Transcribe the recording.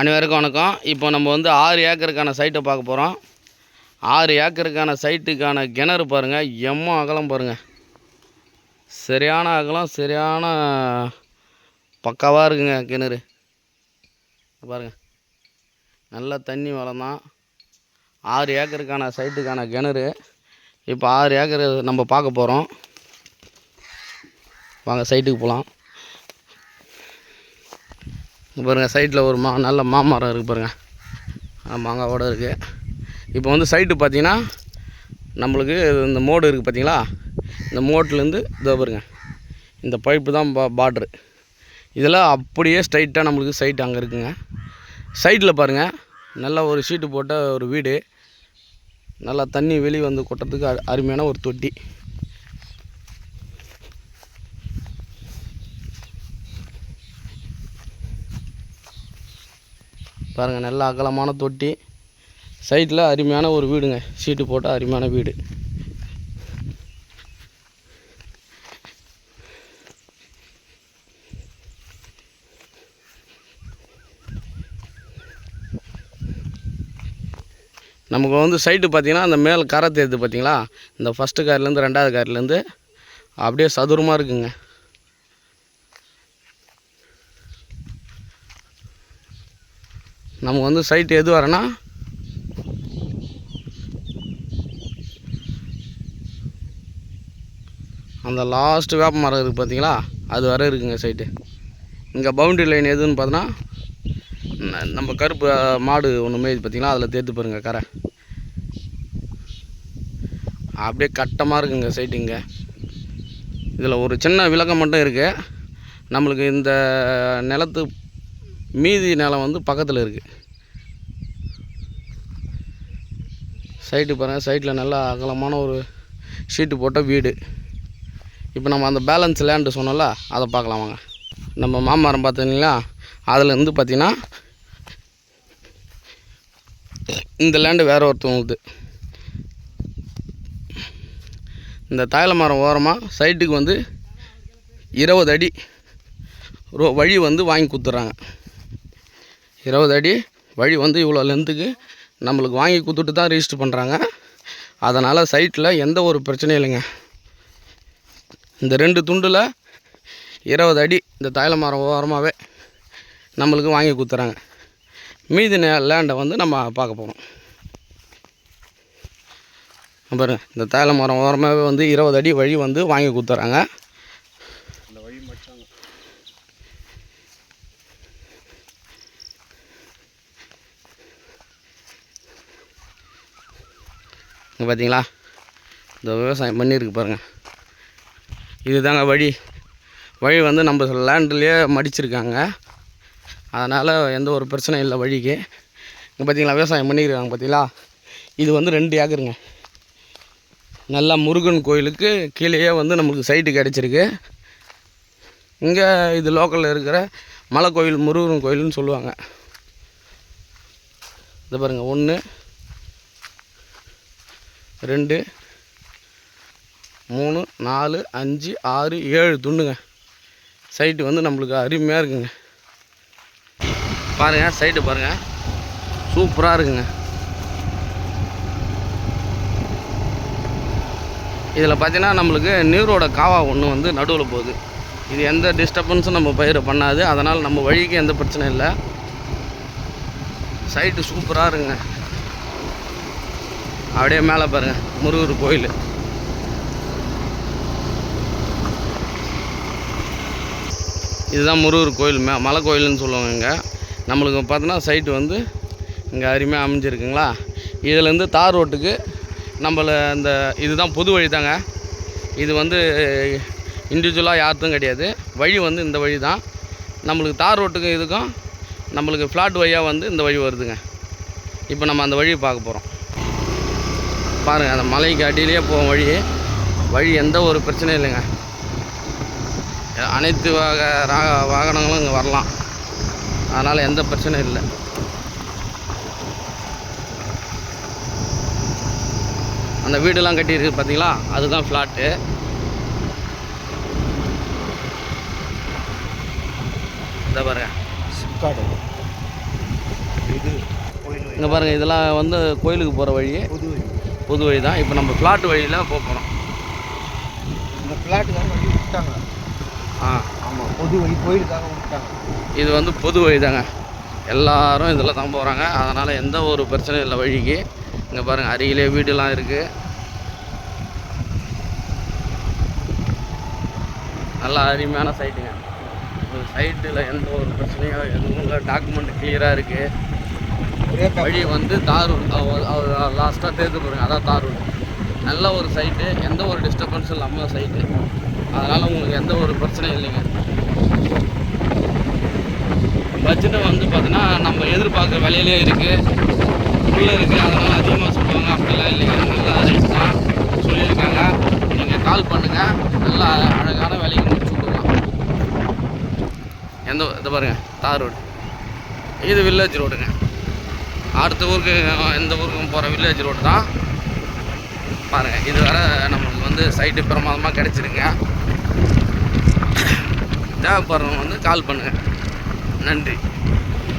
அனைவருக்கும் வணக்கம். இப்போ நம்ம வந்து ஆறு ஏக்கருக்கான சைட்டை பார்க்க போகிறோம் ஆறு ஏக்கருக்கான சைட்டுக்கான கிணறு பாருங்கள் எம்மோ அகலம் பாருங்கள் சரியான அகலம் சரியான பக்காவாக இருக்குங்க கிணறு. பாருங்கள் நல்ல தண்ணி வளம் தான். ஆறு ஏக்கருக்கான சைட்டுக்கான கிணறு. இப்போ ஆறு ஏக்கர் நம்ம பார்க்க போகிறோம் வாங்க சைட்டுக்கு போகலாம் பாருங்கள் சைட்டில் ஒரு மா நல்ல மாமரம் இருக்குது பாருங்கள் மாங்காவோட இருக்குது இப்போ வந்து சைட்டு பார்த்தீங்கன்னா நம்மளுக்கு இந்த மோடு இருக்குது பார்த்தீங்களா இந்த மோட்லேருந்து இதோ பாருங்க இந்த பைப்பு தான் பா பார்ட்ரு இதெல்லாம் அப்படியே ஸ்ட்ரைட்டாக நம்மளுக்கு சைட் அங்கே இருக்குங்க. சைட்டில் பாருங்கள் நல்லா ஒரு ஷீட்டு போட்ட ஒரு வீடு. நல்லா தண்ணி வெளியே வந்து கொட்டுறதுக்கு அருமையான ஒரு தொட்டி. பாருங்கள் நல்ல அகலமான தொட்டி. சைட்டில் அருமையான ஒரு வீடுங்க. சீட்டு போட்டால் அருமையான வீடு. நமக்கு வந்து சைட்டு பார்த்தீங்கன்னா அந்த மேல் கரை தேர்த்து பார்த்தீங்களா இந்த ஃபஸ்ட்டு கார்லேருந்து ரெண்டாவது கார்லேருந்து அப்படியே சதுரமாக இருக்குங்க. நமக்கு வந்து சைட்டு எது வரேன்னா அந்த லாஸ்ட்டு வேப்ப மரம் இருக்குது பார்த்தீங்களா அது வர இருக்குங்க சைட்டு இங்கே பவுண்டரி லைன் எதுன்னு பார்த்தோன்னா நம்ம கருப்பு மாடு ஒன்று மேய்து பார்த்தீங்களா அதில் தேர்த்து பாருங்கள் கரை. அப்படியே கட்டமாக இருக்குங்க சைட்டு இங்கே. இதில் ஒரு சின்ன விளக்கம் மட்டும் இருக்குது நம்மளுக்கு இந்த நிலத்து மீதி நிலம் வந்து பக்கத்தில் இருக்குது சைட்டு பாருங்கள் சைட்டில் நல்லா அகலமான ஒரு ஷீட்டு போட்ட வீடு. இப்போ நம்ம அந்த பேலன்ஸ் லேண்டு சொன்னோம்ல அதை பார்க்கலாம் வாங்க. நம்ம மாமரம் பார்த்தீங்களா அதுலேருந்து பார்த்தீங்கன்னா இந்த லேண்டு வேறு ஒருத்தவங்களுக்கு இந்த தாயல மரம் ஓரமாக சைட்டுக்கு வந்து இருபது அடி ரோ வழி வந்து வாங்கி கொடுத்துட்றாங்க இருபது அடி வழி வந்து இவ்வளோ லென்த்துக்கு நம்மளுக்கு வாங்கி கொடுத்துட்டு தான் ரிஜிஸ்டர் பண்ணுறாங்க அதனால் சைட்டில் எந்த ஒரு பிரச்சனையும் இல்லைங்க. இந்த ரெண்டு துண்டில் இருபது அடி இந்த தாயல மரம் ஓரமாகவே நம்மளுக்கு வாங்கி கொடுத்துறாங்க. மீதி லேண்டை வந்து நம்ம பார்க்க போகிறோம் பாருங்க இந்த தைல மரம் ஓரமாகவே வந்து இருபது அடி வழி வந்து வாங்கி கொடுத்துறாங்க. இங்கே பார்த்தீங்களா இந்த விவசாயம் பண்ணியிருக்கு பாருங்கள் இதுதாங்க வழி. வழி வந்து நம்ம லேண்ட்லேயே மடிச்சிருக்காங்க. அதனால் எந்த ஒரு பிரச்சனையும் இல்லை வழிக்கு. இங்கே பார்த்தீங்களா விவசாயம் பண்ணியிருக்காங்க பார்த்தீங்களா இது வந்து ரெண்டு ஏக்கருங்க. நல்லா முருகன் கோயிலுக்கு கீழேயே வந்து நம்மளுக்கு சைட்டு கிடச்சிருக்கு. இங்கே இது லோக்கலில் இருக்கிற மலை கோயில் முருகன் கோயில்னு சொல்லுவாங்க. இது பாருங்கள் ஒன்று ரெண்டு மூணு நாலு அஞ்சு ஆறு ஏழு துண்டுங்க. சைட்டு வந்து நம்மளுக்கு அருமையாக இருக்குங்க. பாருங்கள் சைட்டு பாருங்கள் சூப்பராக இருக்குங்க. இதில் பார்த்தீங்கன்னா நம்மளுக்கு நீரோட காவா ஒன்று வந்து நடுவில் போகுது. இது எந்த டிஸ்டர்பன்ஸும் நம்ம பயிரை பண்ணாது. அதனால் நம்ம வழிக்கு எந்த பிரச்சனையும் இல்லை. சைட்டு சூப்பராக இருக்குங்க. அப்படியே மேலே பாருங்கள் முருகர் கோயில். இதுதான் முருகர் கோயில் மே மலை கோயில்னு சொல்லுவாங்க இங்கே. நம்மளுக்கு பார்த்தோன்னா சைட்டு வந்து இங்கே அருமையாக அமைஞ்சிருக்குங்களா? இதுலேருந்து தார் ரோட்டுக்கு நம்மள இந்த இதுதான் பொது வழி தாங்க இது வந்து இண்டிவிஜுவலாக யாருக்கும் கிடையாது. வழி வந்து இந்த வழி தான் நம்மளுக்கு தார் ரோட்டுக்கும் இதுக்கும் நம்மளுக்கு ஃப்ளாட் வழியாக வந்து இந்த வழி வருதுங்க. இப்போ நம்ம அந்த வழியை பார்க்க போகிறோம் பாருங்கள் அந்த மலைக்கு அடியிலேயே போகும் வழி. வழி எந்த ஒரு பிரச்சனையும் இல்லைங்க. அனைத்து வக ரா- வாகனங்களும் இங்கே வரலாம். அதனால் எந்த பிரச்சனையும் இல்லை. அந்த வீடெல்லாம் கட்டியிருக்கு பார்த்தீங்களா அதுதான் ஃப்ளாட்டு இந்த பாருங்க. சிப்காடு. இது இங்கே பாருங்கள் இதெல்லாம் வந்து கோயிலுக்கு போகிற வழி. பொது வழி தான் இப்போ நம்ம ஃப்ளாட் வழியில் போக போகிறோம் இந்த பிளாட்டுக்காக வழி விட்டாங்க. ஆ. ஆமாம் பொது வழி கோயிலுக்காக விட்டாங்க இது வந்து பொது வழி தாங்க எல்லாரும் இதில் தான் போகிறாங்க அதனால் எந்த ஒரு பிரச்சனையும் இல்லை வழிக்கு. இங்கே பாருங்கள் அருகிலே வீடுலாம் இருக்குது நல்லா அருமையான சைட்டுங்க இந்த சைட்டில் எந்த ஒரு பிரச்சனையும் எதுவும் இல்லை டாக்குமெண்ட் கிளியராக இருக்குது வழி வந்து தார் லாஸ்ட்டாக தேர்ந்து போகிறீங்க அதான் தார் ரோடு நல்ல ஒரு சைட்டு எந்த ஒரு டிஸ்டர்பன்ஸும் இல்லாமல் சைட்டு அதனால் உங்களுக்கு எந்த ஒரு பிரச்சனையும் இல்லைங்க. பட்ஜெட்டை வந்து பார்த்தீங்கன்னா நம்ம எதிர்பார்க்குற விலையிலே இருக்குது உள்ளே இருக்குது அதனால் அதிகமாக சொல்லுவாங்க. அப்படிலாம் இல்லைங்க. நல்லா ரேட் தான் சொல்லியிருக்காங்க. நீங்கள் கால் பண்ணுங்கள் நல்லா அழகான விலைக்கு முடிச்சு கொடுக்கலாம் எந்த இதை பாருங்கள் தார் ரோடு இது வில்லேஜ் ரோடுங்க அடுத்த ஊருக்கு எந்த ஊருக்கும் போகிற வில்லேஜ் ரோடு தான். பாருங்கள் இது வர நம்மளுக்கு வந்து சைட்டு பிரமாதமாக கிடச்சிருங்க தேவைப்படுறவங்க வந்து கால் பண்ணுங்கள் நன்றி.